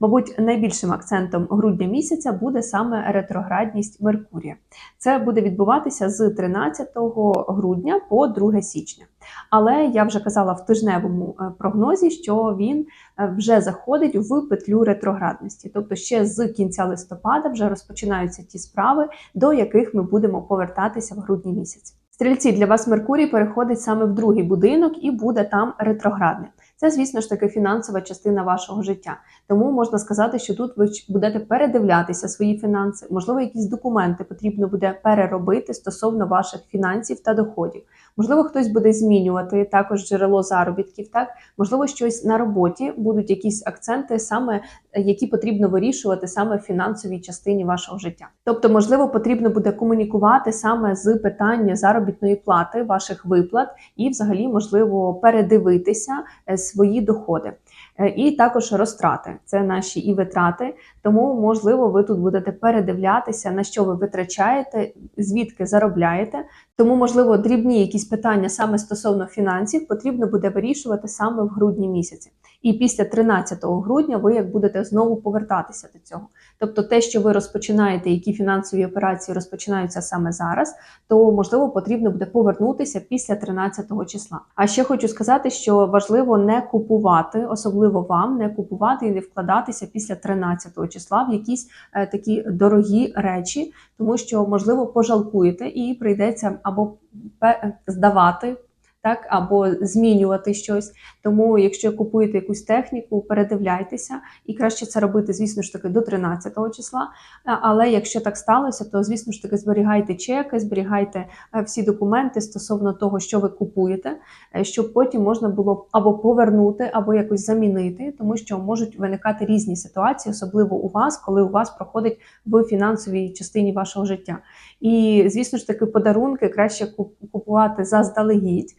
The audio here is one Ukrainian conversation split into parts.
Мабуть, найбільшим акцентом грудня місяця буде саме ретроградність Меркурія. Це буде відбуватися з 13 грудня по 2 січня. Але я вже казала в тижневому е, прогнозі, що він е, вже заходить в петлю ретроградності. Тобто ще з кінця листопада вже розпочинаються ті справи, до яких ми будемо повертатися в грудні місяці. Стрільці для вас Меркурій переходить саме в другий будинок і буде там ретроградним. Це, звісно ж таки, фінансова частина вашого життя. Тому можна сказати, що тут ви будете передивлятися свої фінанси, можливо, якісь документи потрібно буде переробити стосовно ваших фінансів та доходів. Можливо, хтось буде змінювати також джерело заробітків. Так можливо, щось на роботі будуть якісь акценти, саме які потрібно вирішувати саме в фінансовій частині вашого життя. Тобто, можливо, потрібно буде комунікувати саме з питання заробітної плати, ваших виплат, і, взагалі, можливо, передивитися е, свої доходи. Е, І також розтрати це наші і витрати. Тому, можливо, ви тут будете передивлятися, на що ви витрачаєте, звідки заробляєте. Тому, можливо, дрібні якісь питання саме стосовно фінансів потрібно буде вирішувати саме в грудні місяці. І після 13 грудня ви як будете знову повертатися до цього. Тобто, те, що ви розпочинаєте, які фінансові операції розпочинаються саме зараз, то можливо потрібно буде повернутися після 13 числа. А ще хочу сказати, що важливо не купувати, особливо вам не купувати і не вкладатися після 13 числа в якісь е, такі дорогі речі, тому що можливо пожалкуєте і прийдеться або здавати. Так, або змінювати щось. Тому, якщо купуєте якусь техніку, передивляйтеся, і краще це робити, звісно ж таки, до 13 числа. Але якщо так сталося, то звісно ж таки зберігайте чеки, зберігайте е, всі документи стосовно того, що ви купуєте, е, щоб потім можна було або повернути, або якось замінити, тому що можуть виникати різні ситуації, особливо у вас, коли у вас проходить в фінансовій частині вашого життя. І звісно ж таки, подарунки краще купувати заздалегідь,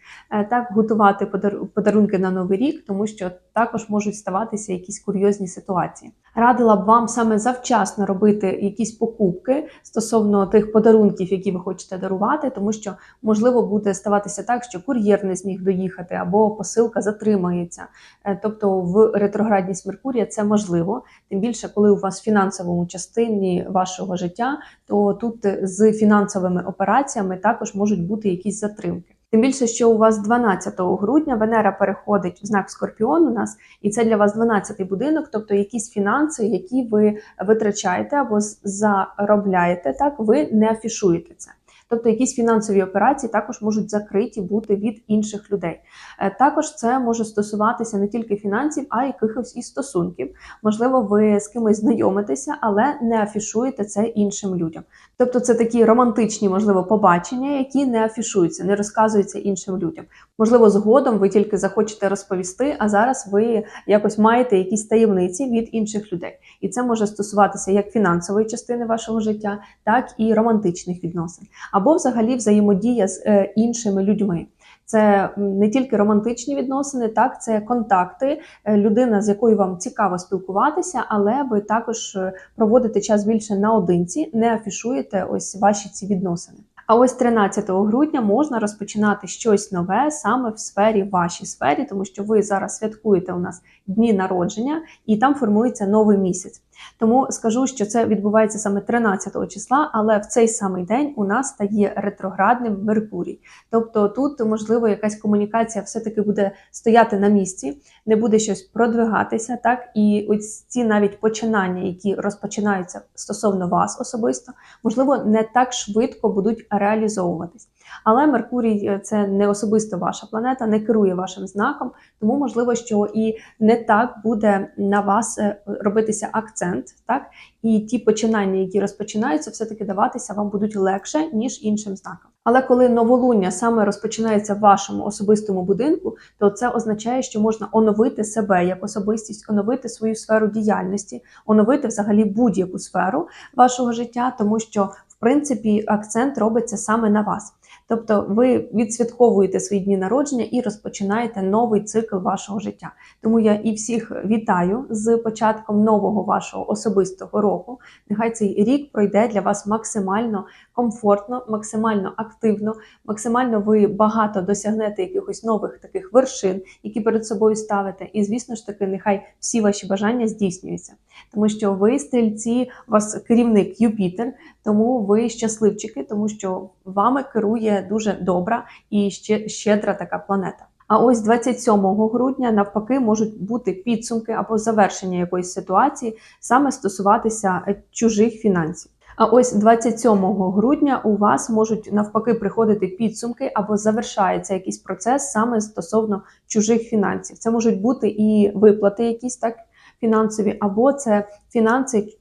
так готувати подар- подарунки на новий рік, тому що також можуть ставатися якісь курйозні ситуації. Радила б вам саме завчасно робити якісь покупки стосовно тих подарунків, які ви хочете дарувати, тому що можливо буде ставатися так, що кур'єр не зміг доїхати або посилка затримається. Е, Тобто в ретроградність Меркурія це можливо, тим більше, коли у вас в фінансовому частині вашого життя, то тут е, з фінансовими операціями також можуть бути якісь затримки. Тим більше, що у вас 12 грудня Венера переходить в знак Скорпіон у нас, і це для вас 12-й будинок, тобто якісь фінанси, які ви витрачаєте або заробляєте, так ви не афішуєте це. Тобто якісь фінансові операції також можуть закриті бути від інших людей. Е, Також це може стосуватися не тільки фінансів, а й якихось і стосунків. Можливо, ви з кимось знайомитеся, але не афішуєте це іншим людям. Тобто, це такі романтичні, можливо, побачення, які не афішуються, не розказуються іншим людям. Можливо, згодом ви тільки захочете розповісти, а зараз ви якось маєте якісь таємниці від інших людей. І це може стосуватися як фінансової частини вашого життя, так і романтичних відносин, або взагалі взаємодія з е, іншими людьми. Це не тільки романтичні відносини, так це контакти, е, людина, з якою вам цікаво спілкуватися, але ви також е, проводите час більше наодинці, не афішуєте ось ваші ці відносини. А ось 13 грудня можна розпочинати щось нове саме в сфері вашій сфері, тому що ви зараз святкуєте у нас дні народження, і там формується новий місяць. Тому скажу, що це відбувається саме 13 числа, але в цей самий день у нас стає ретроградним Меркурій. Тобто тут можливо якась комунікація все-таки буде стояти на місці, не буде щось продвигатися, так і ось ці навіть починання, які розпочинаються стосовно вас особисто, можливо, не так швидко будуть реалізовуватись. Але Меркурій е, це не особисто ваша планета, не керує вашим знаком, тому можливо, що і не так буде на вас е, робитися акцент, так і ті починання, які розпочинаються, все таки даватися вам будуть легше ніж іншим знакам. Але коли новолуння саме розпочинається в вашому особистому будинку, то це означає, що можна оновити себе як особистість, оновити свою сферу діяльності, оновити взагалі будь-яку сферу вашого життя, тому що в принципі акцент робиться саме на вас. Тобто ви відсвятковуєте свої дні народження і розпочинаєте новий цикл вашого життя. Тому я і всіх вітаю з початком нового вашого особистого року. Нехай цей рік пройде для вас максимально комфортно, максимально активно, максимально ви багато досягнете якихось нових таких вершин, які перед собою ставите. І звісно ж таки, нехай всі ваші бажання здійснюються, тому що ви стрільці, у вас керівник Юпітер, тому ви щасливчики, тому що вами керує дуже добра і ще щедра така планета. А ось 27 грудня навпаки можуть бути підсумки або завершення якоїсь ситуації, саме стосуватися е, чужих фінансів. А ось 27 грудня у вас можуть навпаки приходити підсумки або завершається якийсь процес саме стосовно чужих фінансів. Це можуть бути і виплати, якісь так фінансові, або це фінанси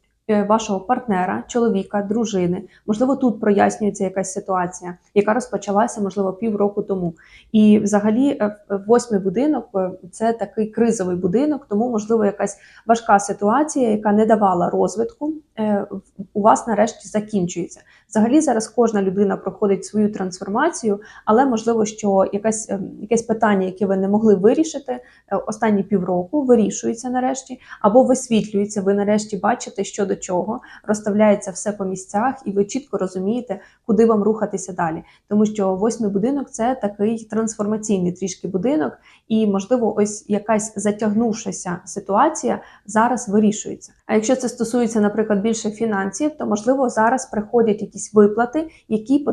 вашого партнера, чоловіка, дружини. Можливо, тут прояснюється якась ситуація, яка розпочалася, можливо, півроку тому. І взагалі, е, восьмий будинок е, це такий кризовий будинок, тому можливо якась важка ситуація, яка не давала розвитку, е, у вас нарешті закінчується. Взагалі, зараз кожна людина проходить свою трансформацію, але можливо, що якась е, якесь питання, яке ви не могли вирішити е, останні півроку, вирішується нарешті, або висвітлюється. Ви нарешті бачите, що до чого, розставляється все по місцях, і ви чітко розумієте, куди вам рухатися далі. Тому що восьмий будинок це такий трансформаційний трішки будинок, і можливо, ось якась затягнувшася ситуація зараз вирішується. А якщо це стосується, наприклад, більше фінансів, то можливо зараз приходять якісь виплати, які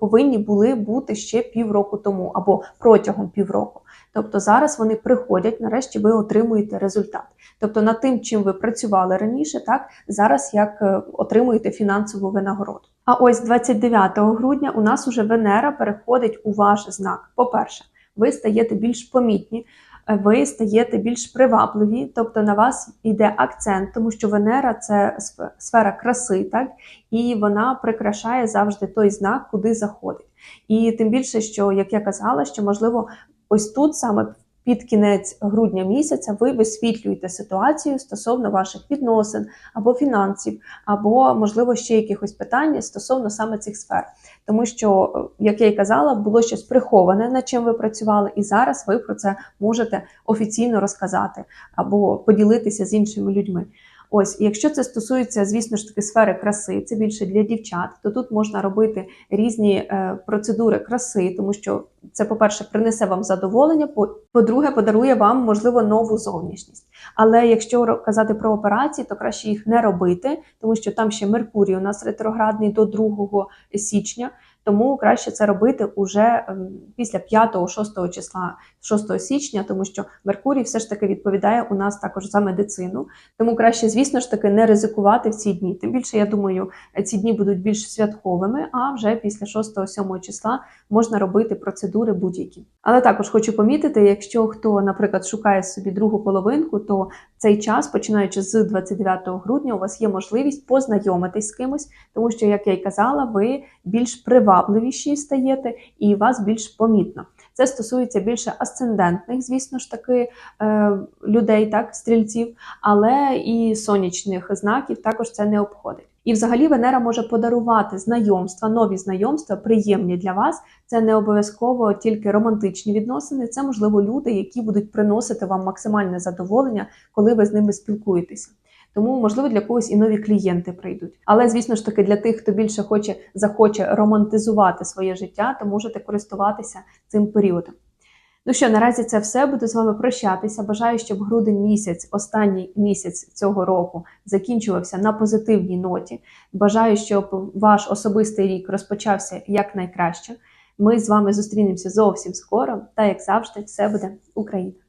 повинні були бути ще півроку тому або протягом півроку. Тобто зараз вони приходять, нарешті ви отримуєте результат. Тобто над тим, чим ви працювали раніше, так зараз як е, отримуєте фінансову винагороду. А ось 29 грудня у нас уже Венера переходить у ваш знак. По-перше, ви стаєте більш помітні, е, ви стаєте більш привабливі, тобто на вас йде акцент, тому що Венера це сфера краси, так і вона прикрашає завжди той знак, куди заходить. І тим більше, що як я казала, що можливо, ось тут саме під кінець грудня місяця ви висвітлюєте ситуацію стосовно ваших відносин або фінансів, або можливо ще якихось питань стосовно саме цих сфер. Тому що, е, як я й казала, було щось приховане, над чим ви працювали, і зараз ви про це можете офіційно розказати або поділитися з іншими людьми. Ось, якщо це стосується, звісно ж таки, сфери краси, це більше для дівчат, то тут можна робити різні е, процедури краси, тому що це, по-перше, принесе вам задоволення, по- по-друге, подарує вам, можливо, нову зовнішність. Але якщо казати про операції, то краще їх не робити, тому що там ще Меркурій у нас ретроградний до 2 січня. Тому краще це робити уже ем, після 5-6 числа 6 січня, тому що Меркурій все ж таки відповідає у нас також за медицину. Тому краще, звісно ж таки, не ризикувати в ці дні. Тим більше, я думаю, ці дні будуть більш святковими, а вже після 6-7 числа можна робити процедури будь-які. Але також хочу помітити, якщо хто, наприклад, шукає собі другу половинку, то цей час, починаючи з 29 грудня, у вас є можливість познайомитись з кимось, тому що, як я й казала, ви більш привабливіші стаєте і вас більш помітно. Це стосується більше асцендентних, звісно ж таки, е, людей, так, стрільців, але і сонячних знаків також це не обходить. І взагалі Венера може подарувати знайомства, нові знайомства, приємні для вас. Це не обов'язково тільки романтичні відносини, це можливо люди, які будуть приносити вам максимальне задоволення, коли ви з ними спілкуєтеся. Тому, можливо, для когось і нові клієнти прийдуть. Але, звісно ж таки, для тих, хто більше хоче захоче романтизувати своє життя, то можете користуватися цим періодом. Ну що, наразі це все. Буду з вами прощатися. Бажаю, щоб грудень місяць, останній місяць цього року, закінчувався на позитивній ноті. Бажаю, щоб ваш особистий рік розпочався якнайкраще. Ми з вами зустрінемося зовсім скоро. Та як завжди, все буде Україна!